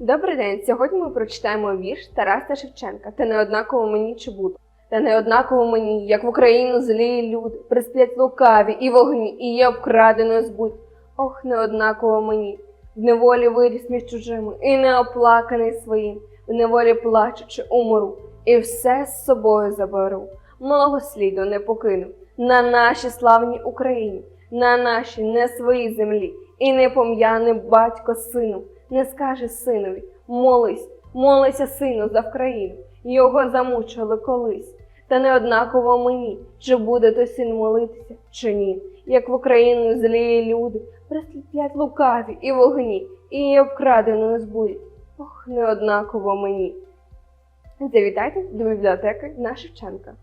Добрий день. Сьогодні ми прочитаємо вірш Тараса Шевченка та неоднаково мені чи буду. Та неоднаково мені, як в Україну злі люди, присплять лукаві і вогні, і є обкрадено збуть. Ох, неоднаково мені, в неволі виріс між чужими, і неоплаканий своїм, в неволі плачучи умру, і все з собою заберу. Малого сліду не покину на нашій славній Україні, на нашій не своїй землі, і не пом'яне батько сину, не скаже синові, молись, молися, сину, за Вкраїну, його замучили колись. Та не однаково мені, чи буде той син молитися, чи ні, як в Україну злі люди, присліплять лукаві і вогні, і її обкраденою збудять. Ох, не однаково мені. Завітайте до бібліотеки на Шевченка.